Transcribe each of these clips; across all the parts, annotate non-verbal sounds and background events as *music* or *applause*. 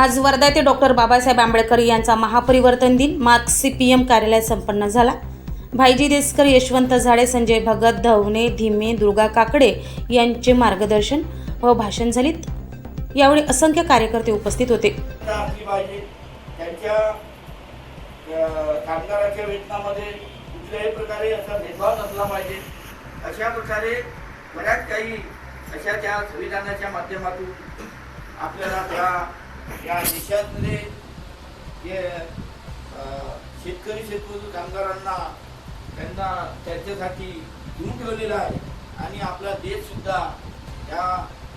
आज वर्धा येथे डॉक्टर बाबासाहेब आंबेडकर यांचा महापरिवर्तन दिन. मार्क सी पी एम कार्यालयात संपन्न झाला. भाईजी देसकर यशवंत झाडे संजय भगत धवणे धीमे दुर्गा काकडे यांचे मार्गदर्शन व भाषण झालीत. यावेळी असंख्य कार्यकर्ते उपस्थित होते. सुविधा कामगाराच्या वेतनामध्ये कुठल्याही प्रकारे असा भेदभाव नसला पाहिजे. अशा प्रकारे बऱ्याच काही अशा त्या संविधानाच्या माध्यमातून आपल्याला त्या या देशातले जे शेतकरी शेतमजूर कामगारांना त्यांना त्यांच्यासाठी दूर ठेवलेला आहे. आणि आपला देश सुद्धा या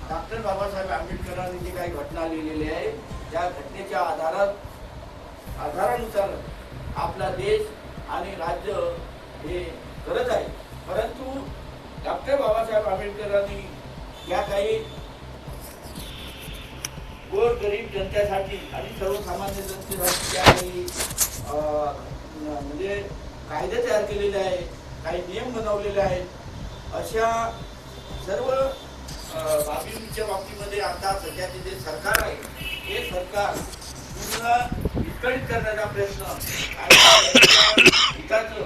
डॉक्टर बाबासाहेब आंबेडकरांनी जे काही घटना लिहिलेली आहे त्या घटनेच्या आधारात आधारानुसार आपला देश आणि राज्य हे करत आहे. परंतु डॉक्टर बाबासाहेब आंबेडकरांनी या काही गोर गरीब जनतेसाठी आणि सर्वसामान्य जनतेसाठी काही म्हणजे कायदे तयार केलेले आहे काही नियम बनवलेले आहेत. अशा सर्व बाबींच्या बाबतीमध्ये आता सध्याचे जे सरकार आहे हे सरकार पूर्ण विस्कळीत करण्याचा प्रयत्न आणि हिताचं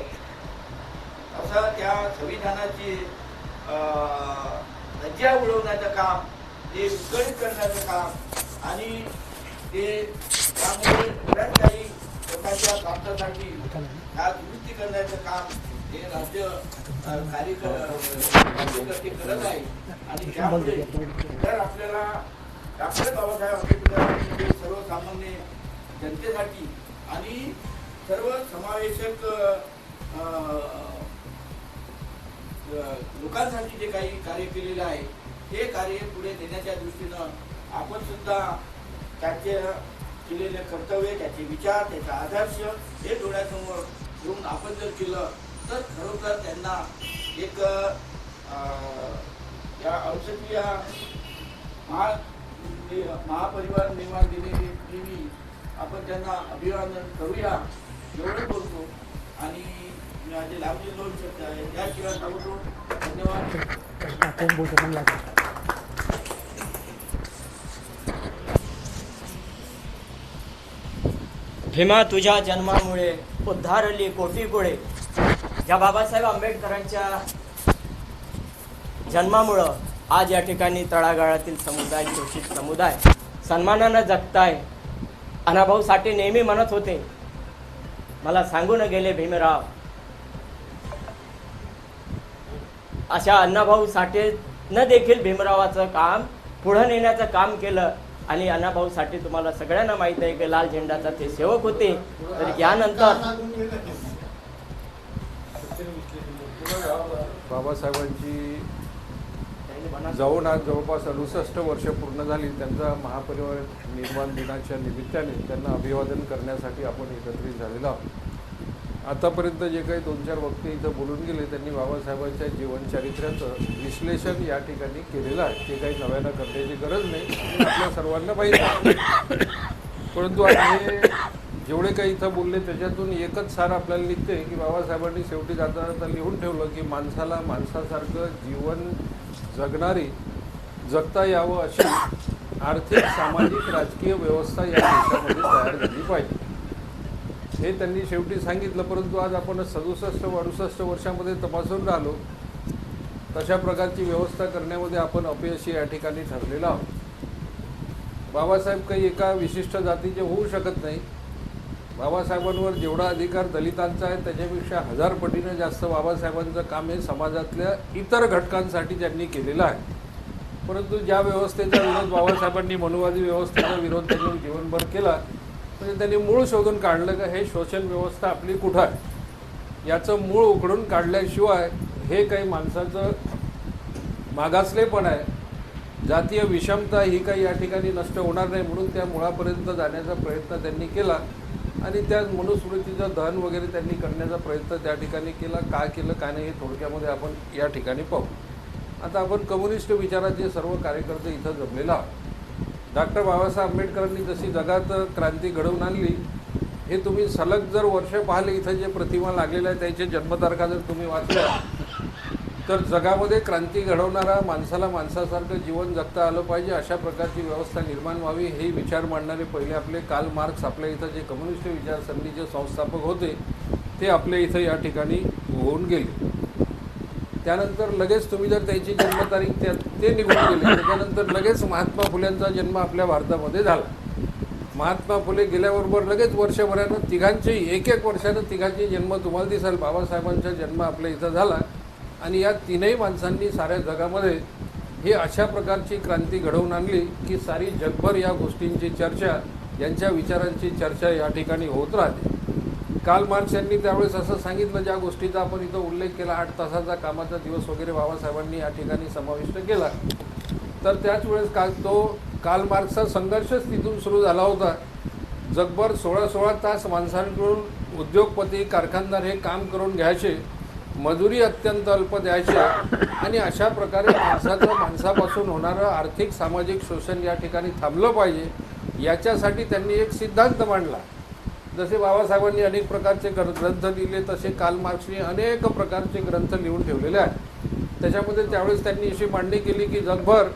असं त्या संविधानाची लज्जा धज्जा उडवण्याचं काम ते विस्कळीत करण्याचं काम आणि ते त्यामुळे बऱ्याच काही लोकांच्या स्वार्थासाठी ह्या दुरुस्ती करण्याचं काम हे राज्य कार्यकर्ते करत आहे. आणि त्यामुळे जर आपल्याला डॉक्टर बाबासाहेब आंबेडकर सर्वसामान्य जनतेसाठी आणि सर्व समावेशक लोकांसाठी जे काही कार्य केलेलं आहे हे कार्य पुढे नेण्याच्या दृष्टीनं आपण सुद्धा त्याचे केलेले कर्तव्य त्याचे विचार त्याचा आदर्श हे डोळ्यासमोर घेऊन आपण जर केलं तर खरोखर त्यांना एक या औषधीय महा म्हणजे महापरिवार निर्माण दिलेली आपण त्यांना अभिवादन करूया एवढं बोलतो. आणि माझे लाभले दोन शब्द आहे त्याशिवाय सांगतो धन्यवाद. भीमा तुझ्या जन्मामुळे उद्धारली कोटी गोळे या बाबासाहेब आंबेडकरांच्या जन्मामुळं आज या ठिकाणी तळागाळातील समुदाय शोषित समुदाय सन्मानानं जगताय. अनाभाऊ साठे नेहमी म्हणत होते मला सांगून गेले भीमराव. अशा अण्णाभाऊ साठेनं न देखील भीमरावाचं काम पुढं नेण्याचं काम केलं. आणि अण्णाभाऊ साठे तुम्हाला सगळ्यांना माहीत आहे की लाल झेंडाचा ते सेवक होते. तर यानंतर बाबासाहेबांची जाऊन आज जवळपास अडुसष्ट वर्ष पूर्ण झाली. त्यांचा महापरिवार निर्माण दिनाच्या निमित्ताने त्यांना अभिवादन करण्यासाठी आपण एकत्रित झालेलो आहोत. आतापर्यंत जे काही दोन चार वक्ते इथं बोलून गेले त्यांनी बाबासाहेबांच्या जीवनचरित्र्याचं विश्लेषण या ठिकाणी केलेलं आहे. ते काही नव्यानं करण्याची गरज नाही आपल्या सर्वांना माहीत परंतु हे जेवढे काही इथं बोलले त्याच्यातून एकच सार आपल्याला निघते की बाबासाहेबांनी शेवटी जाताना जाता लिहून ठेवलं की माणसाला माणसासारखं जीवन जगणारी जगता यावं अशी आर्थिक सामाजिक राजकीय व्यवस्था या देशामध्ये तयार झाली पाहिजे. हे त्यांनी शेवटी सांगितलं परंतु आज आपण सदुसष्ट अडुसष्ट वर्षामध्ये तपासून राहिलो तशा प्रकारची व्यवस्था करण्यामध्ये आपण अपयशी या ठिकाणी ठरलेलो आहोत. बाबासाहेब काही एका विशिष्ट जातीचे होऊ शकत नाही. बाबासाहेबांवर जेवढा अधिकार दलितांचा आहे त्याच्यापेक्षा हजार पटीनं जास्त बाबासाहेबांचं काम हे समाजातल्या इतर घटकांसाठी त्यांनी केलेलं आहे. परंतु ज्या व्यवस्थेचा विरोध बाबासाहेबांनी मनुवादी व्यवस्थेचा विरोध त्यांनी जीवनभर केला म्हणजे त्यांनी मूळ शोधून काढलं का हे शोषण व्यवस्था आपली कुठं आहे? याचं मूळ उघडून काढल्याशिवाय हे काही माणसाचं मागासलेपण आहे. जातीय विषमता ही काही या ठिकाणी नष्ट होणार नाही म्हणून त्या मुळापर्यंत जाण्याचा प्रयत्न त्यांनी केला आणि त्या मनुस्मृतीचं दहन वगैरे त्यांनी करण्याचा प्रयत्न त्या ठिकाणी केला. का केलं काय नाही हे थोडक्यामध्ये आपण या ठिकाणी पाहू. आता आपण कम्युनिस्ट विचाराचे सर्व कार्यकर्ते इथं जमलेला आहोत डॉक्टर बाबासाहेब आंबेडकरांनी जशी जगात क्रांती घडवून आणली हे तुम्ही सलग जर वर्ष पाहिले इथं जे प्रतिमा लागलेल्या आहे त्याचे जन्मतारखा जर तुम्ही वाचल्या तर जगामध्ये क्रांती घडवणारा माणसाला माणसासारखं जीवन जगता आलं पाहिजे अशा प्रकारची व्यवस्था निर्माण व्हावी हे विचार मांडणारे पहिले आपले काल मार्क्स आपल्या इथं जे कम्युनिस्ट विचारसरणीचे संस्थापक होते ते आपल्या इथं या ठिकाणी होऊन गेले. त्यानंतर लगेच तुम्ही जर त्याची जन्मतारीख त्या ते निघून गेले त्याच्यानंतर लगेच महात्मा फुल्यांचा जन्म आपल्या भारतामध्ये झाला. महात्मा फुले गेल्याबरोबर लगेच वर्षभरानं तिघांची एक एक वर्षानं तिघांचे जन्म तुम्हाला दिसाल बाबासाहेबांचा जन्म आपल्या इथं झाला. आणि या तीनही माणसांनी साऱ्या जगामध्ये ही अशा प्रकारची क्रांती घडवून आणली की सारी जगभर या गोष्टींची चर्चा यांच्या विचारांची चर्चा या ठिकाणी होत राहते. काल मार्च यांनी त्यावेळेस असं सांगितलं ज्या गोष्टीचा आपण इथं उल्लेख केला आठ तासाचा कामाचा दिवस वगैरे बाबासाहेबांनी या ठिकाणी समाविष्ट केला. तर त्याच वेळेस काल तो काल मार्क्सचा संघर्षच तिथून सुरू झाला होता. जगभर सोळा सोळा तास माणसांकडून उद्योगपती कारखानदार हे काम करून घ्यायचे मजुरी अत्यंत अल्प द्यायचे आणि अशा प्रकारे माणसाचं माणसापासून होणारं आर्थिक सामाजिक शोषण या ठिकाणी थांबलं पाहिजे याच्यासाठी त्यांनी एक सिद्धांत मांडला. जसे बाबासाहेबांनी अनेक प्रकारचे ग्र- ग्रंथ लिहिले तसे काल मार्क्सने अनेक प्रकारचे ग्रंथ लिहून ठेवलेले आहेत. त्याच्यामध्ये त्यावेळेस त्यांनी अशी मांडणी केली की जगभर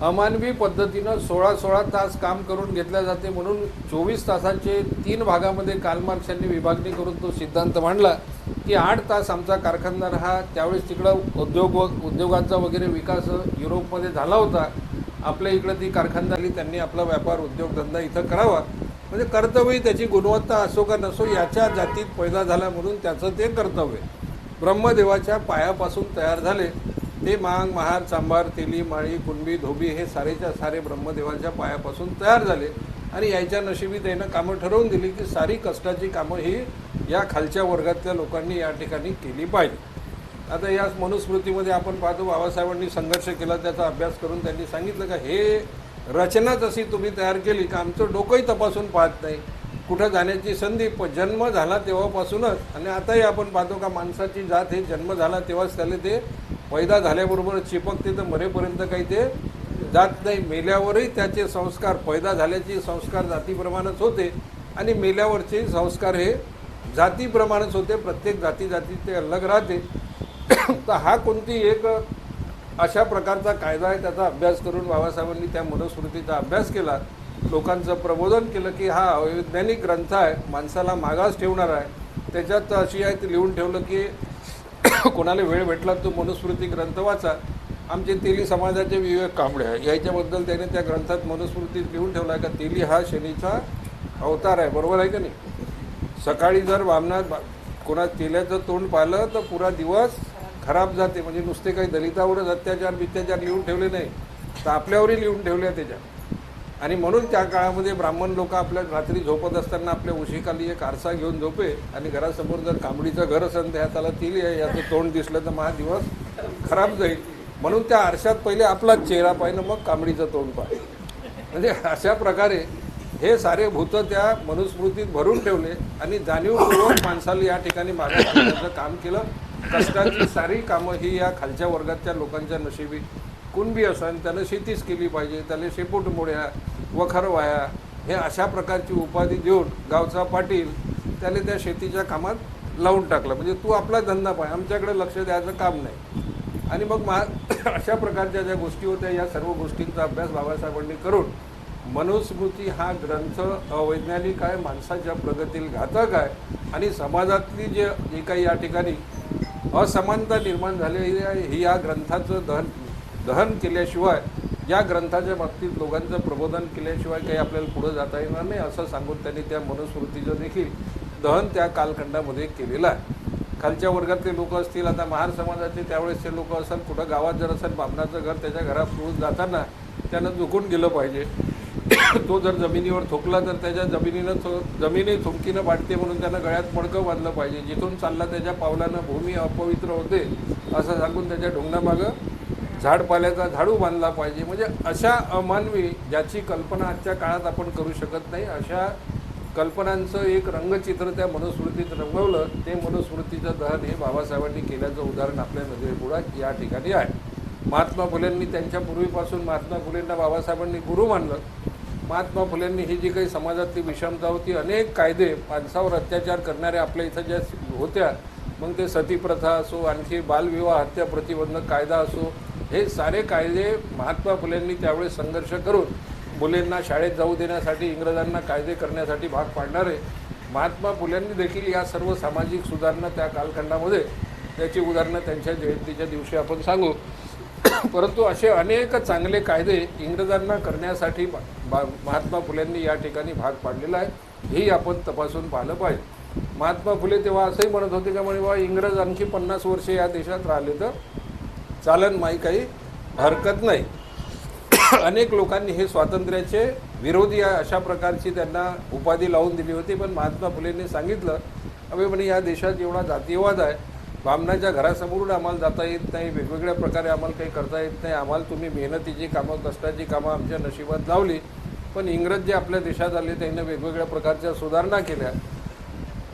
अमानवी पद्धतीनं सोळा सोळा तास काम करून घेतल्या जाते म्हणून चोवीस तासाचे तीन भागामध्ये काल मार्क्स यांनी विभागणी करून तो सिद्धांत मांडला की आठ तास आमचा कारखानदार हा त्यावेळेस तिकडं उद्योग व उद्योगांचा वगैरे विकास युरोपमध्ये झाला होता. आपल्या इकडं ती कारखानदारी त्यांनी आपला व्यापार उद्योगधंदा इथं करावा. म्हणजे कर्तव्य त्याची गुणवत्ता असो का नसो याच्या जातीत पैदा झाला म्हणून त्याचं ते कर्तव्य ब्रह्मदेवाच्या पायापासून तयार झाले ते मांग महार चांभार तेली माळी कुणबी धोबी हे सारेच्या सारे ब्रह्मदेवाच्या पायापासून तयार झाले. आणि याच्या नशिबी त्यानं कामं ठरवून दिली की सारी कष्टाची कामं ही या खालच्या वर्गातल्या लोकांनी या ठिकाणी केली पाहिजे. आता या मनुस्मृतीमध्ये आपण पाहतो बाबासाहेबांनी संघर्ष केला त्याचा अभ्यास करून त्यांनी सांगितलं का हे रचनाच अशी तुम्ही तयार केली का आमचं डोकंही तपासून पाहत नाही. कुठं जाण्याची संधी प जन्म झाला तेव्हापासूनच आणि आताही आपण पाहतो का माणसाची जात हे जन्म झाला तेव्हाच त्याला ते पैदा झाल्याबरोबर चिपकते तर मरेपर्यंत काही ते जात नाही. मेल्यावरही त्याचे संस्कार पैदा झाल्याचे संस्कार जातीप्रमाणेच होते आणि मेल्यावरचे संस्कार हे जातीप्रमाणेच होते. प्रत्येक जाती जाती ते अलग राहते. *coughs* तर हा कोणती एक अशा प्रकारचा कायदा आहे त्याचा अभ्यास करून बाबासाहेबांनी त्या मनुस्मृतीचा अभ्यास केला. लोकांचं प्रबोधन केलं की हा वैज्ञानिक ग्रंथ आहे माणसाला मागास ठेवणार आहे. त्याच्यात अशी आहे ते लिहून ठेवलं की *coughs* कोणाला वेळ भेटला तो मनुस्मृती ग्रंथ वाचा. आमचे तेली समाजाचे विवेक कांबळे आहे. याच्याबद्दल त्याने त्या ग्रंथात मनुस्मृतीत लिहून ठेवला आहे का? तेली हा शनीचा अवतार आहे. बरोबर आहे का नाही? सकाळी जर वामनात बा- कोणा तेल्याचं तोंड पाहिलं तर पुरा दिवस खराब जाते म्हणजे नुसते काही दलितावरच अत्याचार बित्याचार लिहून ठेवले नाही तर आपल्यावरही लिहून ठेवले त्याच्यात. आणि म्हणून त्या काळामध्ये ब्राह्मण लोक आपल्या रात्री झोपत असताना आपल्या उशीखाली एक आरसा घेऊन झोपे आणि घरासमोर जर कांबडीचं घर असेल तर त्याला तेली आहे याचं तोंड दिसलं तर महा दिवस खराब जाईल. म्हणून त्या आरशात पहिले आपलाच चेहरा पाहिजे मग कांबडीचं तोंड पाहिजे म्हणजे अशा प्रकारे हे सारे भूत त्या मनुस्मृतीत भरून ठेवले आणि जाणीवपूर्वक माणसाला या ठिकाणी मागे काम केलं. कष्टाची सारी कामं ही या खालच्या वर्गातल्या लोकांच्या नशिबी कुणबी असन त्यानं शेतीच केली पाहिजे त्याला शेपूटमोड्या वखर वाया हे अशा प्रकारची उपाधी देऊन गावचा पाटील त्याला त्या शेतीच्या कामात लावून टाकलं. म्हणजे तू आपला धंदा पाय आमच्याकडे लक्ष द्यायचं काम नाही. आणि मग मा *coughs* अशा प्रकारच्या ज्या गोष्टी होत्या या सर्व गोष्टींचा अभ्यास बाबासाहेबांनी करून मनुस्मृती हा ग्रंथ अवैज्ञानिक आहे माणसाच्या प्रगतीला घातक आहे. आणि समाजातली जे जे काही या ठिकाणी असमानता निर्माण झालेली आहे या ग्रंथाचं दहन दहन केल्याशिवाय या ग्रंथाच्या बाबतीत लोकांचं प्रबोधन केल्याशिवाय काही आपल्याला पुढं जाता येणार नाही असं सांगून त्यांनी त्या मनुस्मृतीचं देखील दहन त्या कालखंडामध्ये केलेलं आहे. खालच्या वर्गातले लोक असतील आता महार समाजाचे त्यावेळेसचे लोक असेल कुठं गावात जर असेल बामणाचं घर त्याच्या घरात रोज जाताना त्यानं झुकून गेलं पाहिजे. तो जर जमिनीवर थोकला तर त्याच्या जमिनीनं थो जमिनी थुंकीनं वाटते म्हणून त्यानं गळ्यात पडकं बांधलं पाहिजे. जिथून चालला त्याच्या पावलानं भूमी अपवित्र होते असं सांगून त्याच्या ढोंगणामागं झाडपाल्याचा झाडू बांधला पाहिजे. म्हणजे अशा अमानवी ज्याची कल्पना आजच्या काळात आपण करू शकत नाही अशा कल्पनांचं एक रंगचित्र त्या मनुस्मृतीत रंगवलं ते मनुस्मृतीचं दहन हे बाबासाहेबांनी केल्याचं उदाहरण आपल्या नजरेपुढात या ठिकाणी आहे. महात्मा फुलेंनी त्यांच्या पूर्वीपासून महात्मा फुलेंना बाबासाहेबांनी गुरु मानलं. महात्मा फुलेंनी ही जी काही समाजातली विषमता होती अनेक कायदे माणसावर अत्याचार करणाऱ्या आपल्या इथं ज्या होत्या मग ते सतीप्रथा असो आणखी बालविवाह हत्या प्रतिबंधक कायदा असो हे सारे कायदे महात्मा फुलेंनी त्यावेळेस संघर्ष करून मुलींना शाळेत जाऊ देण्यासाठी इंग्रजांना कायदे करण्यासाठी भाग पाडणारे महात्मा फुलेंनी देखील या सर्व सामाजिक सुधारणा त्या कालखंडामध्ये त्याची उदाहरणं त्यांच्या जयंतीच्या दिवशी आपण सांगू. परंतु असे अनेक चांगले कायदे इंग्रजांना करण्यासाठी महात्मा फुलेंनी या ठिकाणी भाग पाडलेला आहे. हेही आपण तपासून पाहिलं पाहिजे. महात्मा फुले तेव्हा असंही म्हणत होते का म्हणे बा इंग्रज आणखी पन्नास वर्षे या देशात राहिले तर चालन माही काही हरकत नाही. अनेक लोकांनी हे स्वातंत्र्याचे विरोधी आहे अशा प्रकारची त्यांना उपाधी लावून दिली होती. पण महात्मा फुलेंनी सांगितलं अबे म्हणे या देशात एवढा जातीयवाद आहे. बामणाच्या घरासमोरून आम्हाला जाता येत नाही वेगवेगळ्या प्रकारे आम्हाला काही करता येत नाही. आम्हाला तुम्ही मेहनतीची कामं कष्टाची कामं आमच्या नशिबात लावली पण इंग्रज जे आपल्या देशात आले त्यांनी वेगवेगळ्या प्रकारच्या सुधारणा केल्या.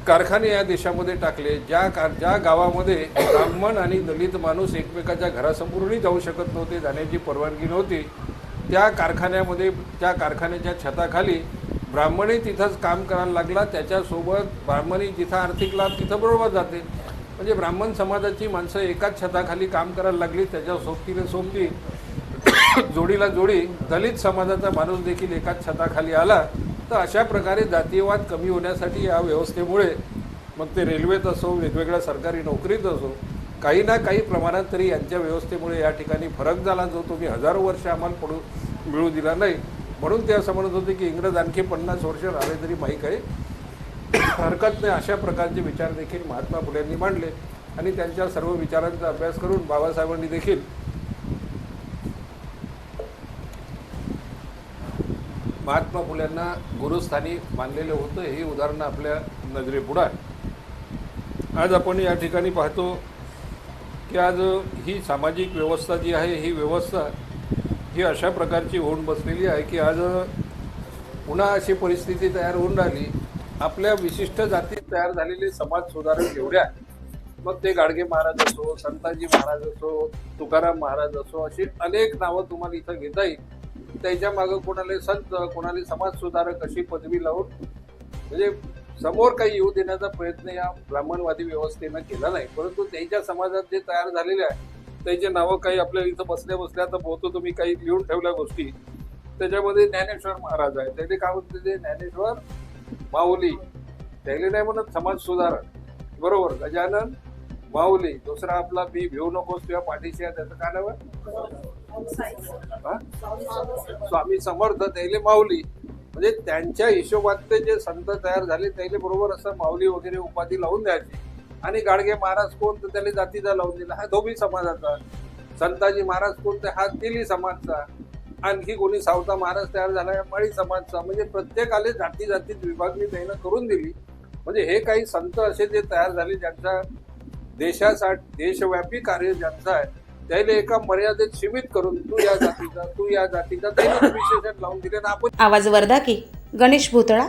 कारखाने या देशामध्ये टाकले. ज्या कार ज्या गावामध्ये ब्राह्मण आणि दलित माणूस एकमेकाच्या घरासमोरूनही जाऊ शकत नव्हते जाण्याची परवानगी नव्हती त्या कारखान्यामध्ये त्या कारखान्याच्या छताखाली ब्राह्मणही तिथंच काम करायला लागला. त्याच्यासोबत ब्राह्मणी जिथं आर्थिक लाभ तिथं बरोबर जाते. म्हणजे ब्राह्मण समाजाची माणसं एकाच छताखाली काम करायला लागली त्याच्या सोबतीने सोबती *coughs* जोडीला जोडी दलित समाजाचा माणूस देखील एकाच छताखाली आला तर अशा प्रकारे जातीयवाद कमी होण्यासाठी या व्यवस्थेमुळे मग ते रेल्वेत असो वेगवेगळ्या सरकारी नोकरीत असो काही ना काही प्रमाणात तरी यांच्या व्यवस्थेमुळे या ठिकाणी फरक झाला जो तुम्ही हजारो वर्ष आम्हाला पडू मिळू दिला नाही. म्हणून ते असं म्हणत होते की इंग्रज आणखी पन्नास वर्ष राहिले तरी माहीत आहे. हरकत नाही अशा प्रकारचे विचार देखील महात्मा फुलेंनी मांडले आणि त्यांच्या सर्व विचारांचा अभ्यास करून बाबासाहेबांनी देखील महात्मा फुल्यांना गुरुस्थानी मानलेलं होतं. हे उदाहरण आपल्या नजरेपुढं आहे. आज आपण या ठिकाणी पाहतो की आज ही सामाजिक व्यवस्था जी आहे ही व्यवस्था ही अशा प्रकारची होऊन बसलेली आहे की आज पुन्हा अशी परिस्थिती तयार होऊन राहिली आपल्या विशिष्ट जातीत तयार झालेले समाज सुधारक एवढ्या मग ते गाडगे महाराज असो संताजी महाराज असो तुकाराम महाराज असो अशी अनेक नावं तुम्हाला इथं घेता येईल. त्याच्या मागं कोणाला संत कोणाला समाज सुधारक अशी पदवी लावून म्हणजे समोर काही येऊ देण्याचा प्रयत्न या ब्राह्मणवादी व्यवस्थेनं केला नाही. परंतु त्यांच्या समाजात जे तयार झालेले आहे त्याचे नावं काही आपल्याला इथं बसल्या बसल्या तर बहुतो तुम्ही काही लिहून ठेवल्या गोष्टी. त्याच्यामध्ये ज्ञानेश्वर महाराज आहे त्याने काय म्हणते ते? ज्ञानेश्वर माऊली त्याला नाही म्हणत समाज सुधारक. बरोबर गजानन माऊली दुसरा आपला मी भिवू नकोस किंवा पाठीशी आहे त्याचं काय नाव स्वामी समर्थ त्याला माऊली. म्हणजे त्यांच्या हिशोबात ते जे संत तयार झाले त्याला बरोबर असं माऊली वगैरे उपाधी लावून द्यायची. आणि गाडगे महाराज कोण तर त्याला जातीचा लावून दिला. हा धोबी समाजाचा. संताजी महाराज कोण तर हा दिली समाजचा. आणखी कोणी सावता महाराज तयार झाला माळी समाजचा. म्हणजे प्रत्येकाले जाती जातीत विभागणी त्यांना करून दिली. म्हणजे हे काही संत असे जे तयार झाले ज्यांचा देशासाठी देशव्यापी कार्य ज्यांचं आहे त्याला एका मर्यादेत सीमित करून तू या जातीचा तू या जातीचा त्यांना विशेषण लावून दिले. ना आपण आवाज वर्धा की? गणेश भुतळा?